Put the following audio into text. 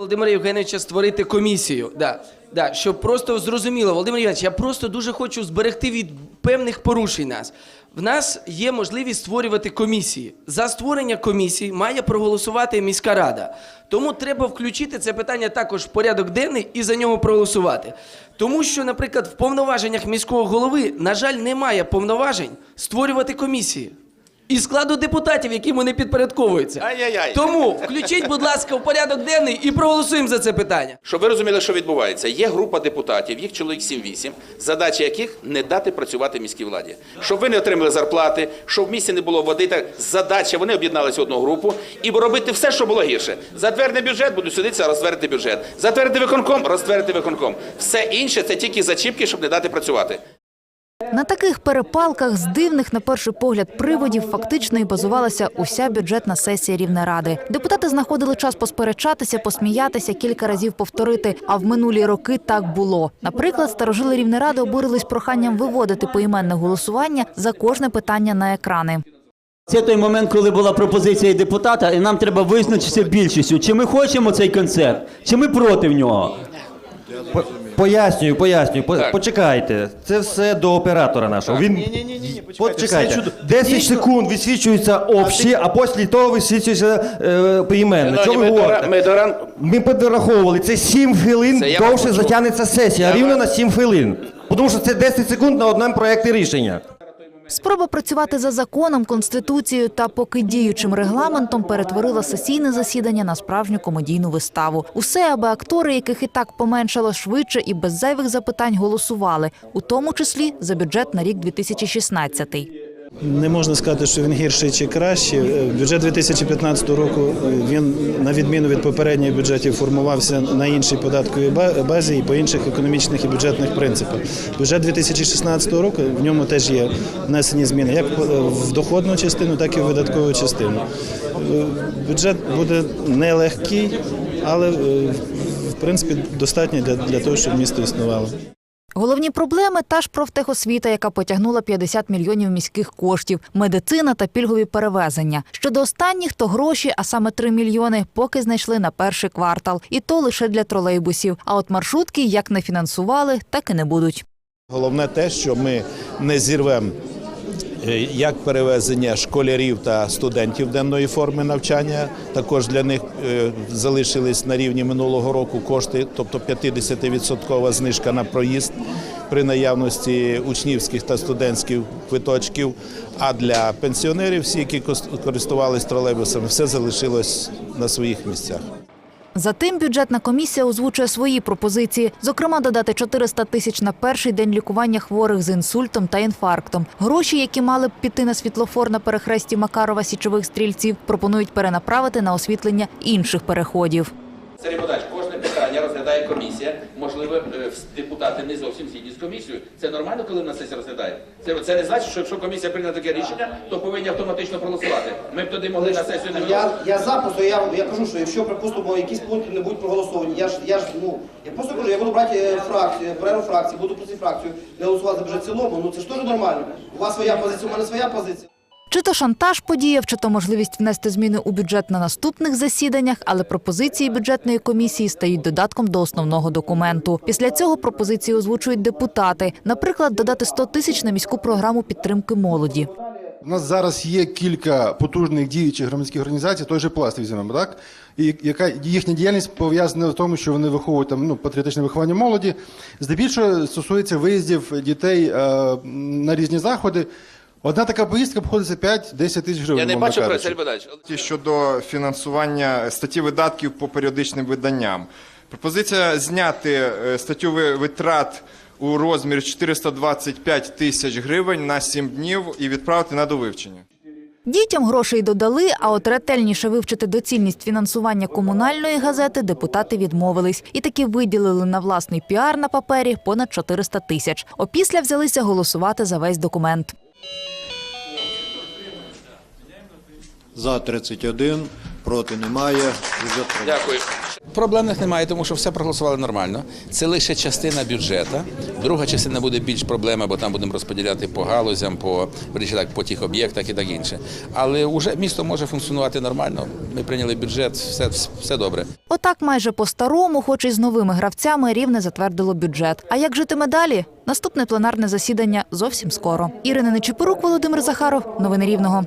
Володимира Євгеновича створити комісію. Да, да, щоб просто зрозуміло, Володимир Євгенович, я просто дуже хочу зберегти від певних порушень нас. В нас є можливість створювати комісії. За створення комісії має проголосувати міська рада. Тому треба включити це питання також в порядок денний і за нього проголосувати. Тому що, наприклад, в повноваженнях міського голови, на жаль, немає повноважень створювати комісії. І складу депутатів, які вони підпорядковуються. Ай-яй-яй. Тому включіть, будь ласка, в порядок денний і проголосуємо за це питання. Щоб ви розуміли, що відбувається, є група депутатів, їх чоловік 7-8, задача яких не дати працювати міській владі. Щоб ви не отримали зарплати, щоб в місті не було води. Так задача, вони об'єдналися в одну групу і робити все, що було гірше. Затвердити бюджет, будуть судитися, розтвердити бюджет. Затвердити виконком, розтвердити виконком. Все інше це тільки зачіпки, щоб не дати працювати. На таких перепалках з дивних на перший погляд приводів фактично і базувалася уся бюджетна сесія Рівнеради. Депутати знаходили час посперечатися, посміятися, кілька разів повторити. А в минулі роки так було. Наприклад, старожили Рівнеради обурились проханням виводити поіменне голосування за кожне питання на екрани. Це той момент, коли була пропозиція депутата, і нам треба визначитися більшістю. Чи ми хочемо цей концерт, чи ми проти нього. По- Пояснюю, пояснюю. По- Так. Почекайте. Це все до оператора нашого. Він ні, ні, ні, почекайте. Все чудо- 10 Дійсно- секунд висвічуються общі, а після того висвічується е, поіменно. Що ви Ми до, говорите? ми до ран... Ми підраховували, це 7 хвилин, Це я довше почув. затягнеться сесія, Я рівно на 7 хвилин. Тому що це 10 секунд на одному проєкті рішення. Спроба працювати за законом, конституцією та поки діючим регламентом перетворила сесійне засідання на справжню комедійну виставу. Усе, аби актори, яких і так поменшало швидше і без зайвих запитань голосували, у тому числі за бюджет на рік 2016. Не можна сказати, що він гірший чи кращий. Е, Бюджет 2015 року е, він, на відміну від попередніх бюджетів, формувався на іншій податковій базі і по інших економічних і бюджетних принципах. Бюджет 2016 року в ньому теж є внесені зміни як е, в доходну частину, так і в видаткову частину. Бюджет буде нелегкий, але в принципі достатньо для того, щоб місто існувало. Головні проблеми та ж профтехосвіта, яка потягнула 50 мільйонів міських коштів, медицина та пільгові перевезення. Щодо останніх, то гроші, а саме 3 мільйони, поки знайшли на перший квартал, і то лише для тролейбусів. А от маршрутки як не фінансували, так і не будуть. Головне те, що ми не зірвемо як перевезення школярів та студентів денної форми навчання. Також для них е, залишились на рівні минулого року кошти, тобто 50% знижка на проїзд при наявності учнівських та студентських квиточків. А для пенсіонерів, всі, які користувались тролейбусами, все залишилось на своїх місцях. Затим бюджетна комісія озвучує свої пропозиції, зокрема додати 400 тисяч на перший день лікування хворих з інсультом та інфарктом. Гроші, які мали б піти на світлофор на перехресті Макарова січових стрільців, пропонують перенаправити на освітлення інших переходів. Сергій Богданович, кожне питання розглядає комісія. Можливо, е, депутати не зовсім згідні з комісією. Це нормально, коли на сесії розглядає? Це, це не значить, що якщо комісія прийняла таке рішення, то повинні автоматично проголосувати. Ми б тоді могли на сесію не Я, я за просто я, я кажу, що якщо припустимо якісь пункти не будуть проголосовані, я ж я ж ну я просто кажу, я буду брати е, фракцію, перерву фракції, буду просити фракцію не голосувати за бюджет цілому. Ну це ж теж нормально. У вас своя позиція, у мене своя позиція. Чи то шантаж подіяв, чи то можливість внести зміни у бюджет на наступних засіданнях, але пропозиції бюджетної комісії стають додатком до основного документу. Після цього пропозиції озвучують депутати. Наприклад, додати 100 тисяч на міську програму підтримки молоді. У нас зараз є кілька потужних діючих громадських організацій, той же пласт візьмемо, так? І яка їхня діяльність пов'язана в тому, що вони виховують там ну, патріотичне виховання молоді. Здебільшого стосується виїздів дітей е, на різні заходи. Одна така поїздка обходиться 5-10 тисяч гривень. Я не бачу про. Сергій щодо фінансування статті видатків по періодичним виданням. Пропозиція зняти е, статтю ви- витрат у розмірі 425 тисяч гривень на 7 днів і відправити на довивчення. Дітям грошей додали, а от ретельніше вивчити доцільність фінансування комунальної газети депутати відмовились і таки виділили на власний піар на папері понад 400 тисяч. Опісля взялися голосувати за весь документ. За 31, проти немає. Дякую. Проблемних немає, тому що все проголосували нормально. Це лише частина бюджету. Друга частина буде більш проблема, бо там будемо розподіляти по галузям, по так, по тих об'єктах і так інше. Але вже місто може функціонувати нормально. Ми прийняли бюджет, все, все добре. Отак майже по-старому, хоч і з новими гравцями, рівне затвердило бюджет. А як житиме далі? Наступне пленарне засідання зовсім скоро. Ірина Нечипорук, Володимир Захаров. Новини Рівного.